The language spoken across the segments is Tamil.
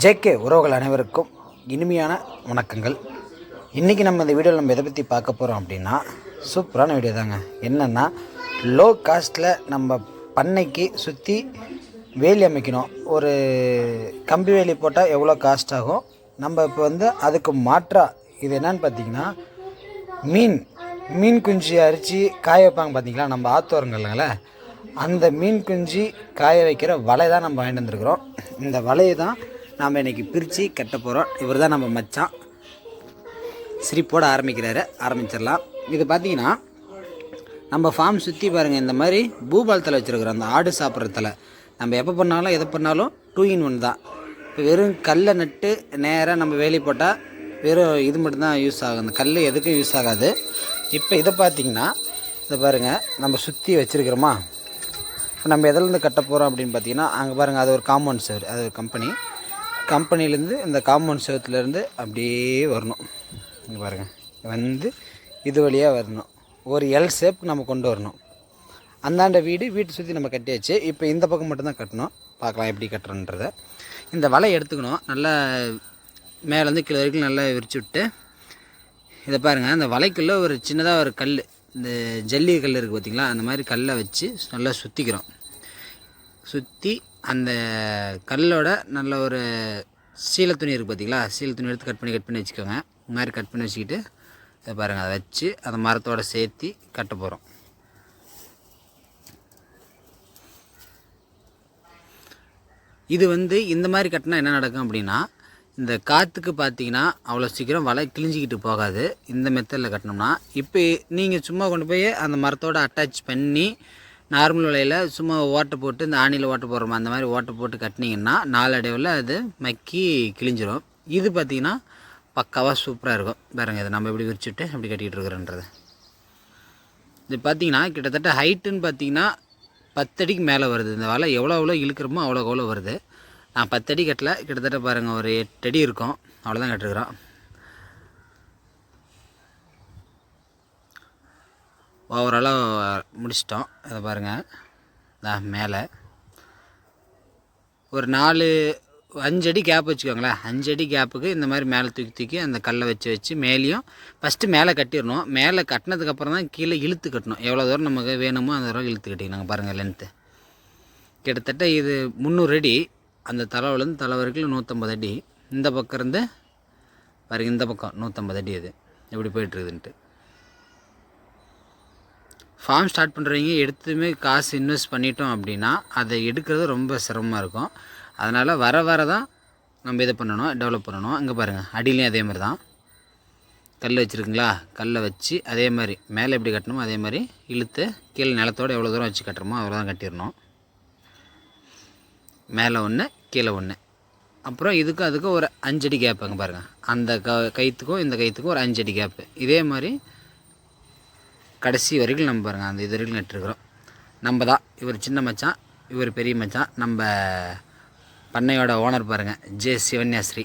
ஜேகே உறவுகள் அனைவருக்கும் இனிமையான வணக்கங்கள். இன்றைக்கி நம்ம இந்த வீடியோவில் நம்ம எதை பற்றி பார்க்க போகிறோம் அப்படின்னா சூப்பரான வீடியோ தாங்க. என்னென்னா லோ காஸ்ட்டில் நம்ம பண்ணைக்கு சுற்றி வேலி அமைக்கணும். ஒரு கம்பி வேலி போட்டால் எவ்வளோ காஸ்ட் ஆகும்? நம்ம இப்போ வந்து அதுக்கு மாற்றாக இது என்னன்னு பார்த்தீங்கன்னா மீன் மீன் குஞ்சு அரித்து காய வைப்பாங்க பார்த்தீங்களா நம்ம ஆத்தோரங்கள்ல அந்த மீன் குஞ்சு காய வைக்கிற வலை தான் நம்ம வாங்கிட்டு வந்துருக்குறோம். இந்த வலையை தான் நாம் இன்றைக்கி பிரித்து கட்ட போகிறோம் இவர் தான் நம்ம மச்சான். சிரிப்போட ஆரம்பிக்கிறாரு. ஆரம்பிச்சிடலாம். இது பார்த்தீங்கன்னா நம்ம ஃபார்ம் சுற்றி பாருங்கள் இந்த மாதிரி பூபாலத்தில் வச்சுருக்குறோம் அந்த ஆடு சாப்பிட்ற தலை. நம்ம எப்போ பண்ணாலும் எதை பண்ணாலும் டூ இன் ஒன் தான். இப்போ வெறும் கல்லை நட்டு நேராக நம்ம வேலி போட்டால் வெறும் இது மட்டும்தான் யூஸ் ஆகும். அந்த கல் எதுக்கும் யூஸ் ஆகாது. இப்போ இதை பார்த்திங்கன்னா இதை பாருங்கள் நம்ம சுற்றி வச்சுருக்கிறோமா? இப்போ நம்ம எதுலேருந்து கட்ட போகிறோம் அப்படின்னு பார்த்தீங்கன்னா அங்கே பாருங்கள் அது ஒரு காம்பவுண்ட் சார் அது ஒரு கம்பெனி கம்பெனிலேருந்து இந்த காம்பவுண்ட் செவத்துலேருந்து அப்படியே வரணும். இங்கே பாருங்கள் வந்து இது வழியாக வரணும். ஒரு எல் ஷேப் நம்ம கொண்டு வரணும். அந்தாண்ட வீடு வீட்டை சுற்றி நம்ம கட்டியாச்சு. இப்போ இந்த பக்கம் மட்டும்தான் கட்டணும். பார்க்கலாம் எப்படி கட்டுறோன்றத. இந்த வலை எடுத்துக்கணும். நல்லா மேலேருந்து கீழே வரைக்கும் நல்லா விரிச்சு விட்டு இதை பாருங்கள் அந்த வலைக்குள்ளே ஒரு சின்னதாக ஒரு கல் இந்த ஜல்லி கல் இருக்குது பார்த்திங்களா அந்த மாதிரி கல்லை வச்சு நல்லா சுற்றிக்கிறோம் சுற்றி அந்த கல்லோட நல்ல ஒரு சீல துணி இருக்குது பார்த்தீங்களா சீல துணி எடுத்து கட் பண்ணி கட் பண்ணி வச்சுக்கோங்க. இந்த மாதிரி கட் பண்ணி வச்சுக்கிட்டு இதை பாருங்கள் அதை வச்சு அந்த மரத்தோட சேர்த்து கட்ட போகிறோம் இது வந்து இந்த மாதிரி கட்டினா என்ன நடக்கும் அப்படின்னா இந்த காற்றுக்கு பார்த்தீங்கன்னா அவ்வளோ சீக்கிரம் வலை கிழிஞ்சிக்கிட்டு போகாது. இந்த மெத்தடில் கட்டினோம்னா இப்போ நீங்கள் சும்மா கொண்டு போய் அந்த மரத்தோட அட்டாச் பண்ணி நார்மல் விலையில் சும்மா ஓட்டை போட்டு இந்த ஆணியில் ஓட்டை போடுறோம் அந்த மாதிரி ஓட்டை போட்டு கட்டினீங்கன்னா நாளடைவில் அது மக்கி கிழிஞ்சிரும். இது பார்த்தீங்கன்னா பக்காவாக சூப்பராக இருக்கும். பாருங்க இதை நம்ம எப்படி விரிச்சுட்டு எப்படி கட்டிகிட்டு இருக்கிறோன்றது. இது பார்த்திங்கன்னா கிட்டத்தட்ட ஹைட்டுன்னு பார்த்தீங்கன்னா பத்தடிக்கு மேலே வருது. இந்த வலை எவ்வளோ எவ்வளோ இழுக்கிறோமோ அவ்வளோ எவ்வளோ வருது. நான் பத்தடி கட்டல. கிட்டத்தட்ட பாருங்கள் ஒரு எட்டு அடி இருக்கும். அவ்வளோதான் கட்டிருக்கிறோம். ஓவராலாக முடிச்சிட்டோம். இதை பாருங்கள் இதான் மேலே. ஒரு நாலு அஞ்சு அடி கேப் வச்சுக்கோங்களேன். அஞ்சு அடி கேப்புக்கு இந்த மாதிரி மேலே தூக்கி தூக்கி அந்த கல்லை வச்சு வச்சு மேலேயும் ஃபஸ்ட்டு மேலே கட்டிடணும். மேலே கட்டினதுக்கப்புறம் தான் கீழே இழுத்து கட்டணும். எவ்வளோ தூரம் நமக்கு வேணுமோ அந்த தூரம் இழுத்து கட்டிக்கணும். பாருங்கள் லென்த்து கிட்டத்தட்ட இது முந்நூறு அடி. அந்த தலைவிலேருந்து தலை வரைக்கும் நூற்றம்பது அடி. இந்த பக்கம் இருந்து பாருங்கள் இந்த பக்கம் நூற்றம்பது அடி அது. எப்படி போயிட்டுருக்குதுன்ட்டு ஃபார்ம் ஸ்டார்ட் பண்ணுறவங்க எடுத்துமே காசு இன்வெஸ்ட் பண்ணிட்டோம் அப்படின்னா அதை எடுக்கிறது ரொம்ப சிரமமாக இருக்கும். அதனால் வர வர தான் நம்ம இதை பண்ணணும் டெவலப் பண்ணணும். இங்கே பாருங்கள் அடியிலையும் அதே மாதிரி தான். கல் வச்சுருக்குங்களா? கல்லை வச்சு அதே மாதிரி மேலே எப்படி கட்டணுமோ அதே மாதிரி இழுத்து கீழே நிலத்தோடு எவ்வளோ தூரம் வச்சு கட்டுறோமோ அவ்வளோ தான் கட்டிடணும். மேலே ஒன்று கீழே ஒன்று அப்புறம் இதுக்கும் அதுக்கும் ஒரு அஞ்சடி கேப்புங்க அங்கே பாருங்கள் அந்த க கைத்துக்கும் இந்த கைத்துக்கும் ஒரு அஞ்சடி கேப்பு இதே மாதிரி கடைசி வரைக்கும் நம்ம பாருங்கள் அந்த இது வரைக்கும் நட்டுருக்குறோம். நம்ம தான் இவர் சின்ன மச்சான் இவர் பெரிய மச்சான். நம்ம பண்ணையோட ஓனர் பாருங்கள் ஜே சிவன்யாஸ்ரீ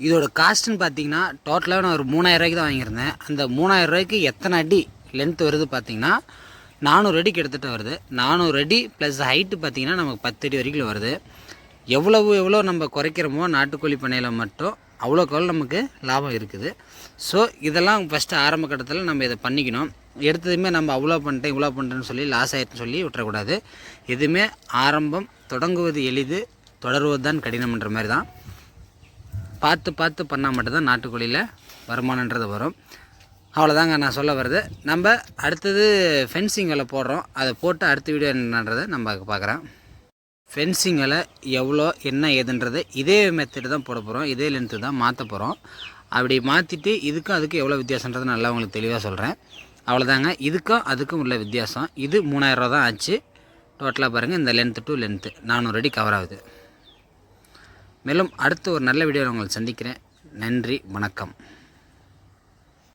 இதோட காஸ்ட்டுன்னு பார்த்தீங்கன்னா டோட்டலாக நான் ஒரு மூணாயிரம் ரூபாய்க்கு தான் வாங்கியிருந்தேன். அந்த மூணாயிரரூவாய்க்கு எத்தனை அடி லென்த் வருது பார்த்தீங்கன்னா நானூறு அடி கிட்டத்தட்ட வருது. நானூறு அடி ப்ளஸ் ஹைட்டு பார்த்தீங்கன்னா நமக்கு பத்து அடி வரைக்கும் வருது. எவ்வளவு எவ்வளோ நம்ம குறைக்கிறோமோ நாட்டுக்கோழி பண்ணையில் மட்டும் அவ்வளோக்கு நமக்கு லாபம் இருக்குது. ஸோ இதெல்லாம் ஃபஸ்ட்டு ஆரம்ப கட்டத்தில் நம்ம இதை பண்ணிக்கணும். எடுத்ததுமே நம்ம அவ்வளோ பண்ணிட்டேன் இவ்வளோ பண்ணுறேன்னு சொல்லி லாஸ் ஆகிட்டுன்னு சொல்லி விட்டுறக்கூடாது. எதுவுமே ஆரம்பம் தொடங்குவது எளிது தொடருவது தான் கடினம்ன்ற மாதிரி தான் பார்த்து பார்த்து பண்ணால் மட்டும்தான் நாட்டுக்கோழியில் வருமானன்றது வரும். அவ்வளோதாங்க நான் சொல்ல வருது நம்ம அடுத்தது ஃபென்சிங் வேலை போடுறோம். அதை போட்டு அடுத்த வீடியோ என்னன்றதை நம்ம பார்க்குறேன் ஃபென்சிங்கில் எவ்வளோ என்ன ஏதுன்றது இதே மெத்தடு தான் போட போகிறோம் இதே லென்த்து தான் மாற்ற போகிறோம் அப்படி மாற்றிட்டு இதுக்கும் அதுக்கும் எவ்வளோ வித்தியாசன்றது நல்லா உங்களுக்கு தெளிவாக சொல்கிறேன் அவ்வளோதாங்க. இதுக்கும் அதுக்கும் உள்ள வித்தியாசம். இது மூணாயிரரூவா தான் ஆச்சு. டோட்டலாக பாருங்கள் இந்த லென்த்து டு லென்த்து நானூறு அடி கவர் ஆகுது. மேலும் அடுத்து ஒரு நல்ல வீடியோவில் உங்களை சந்திக்கிறேன். நன்றி வணக்கம்.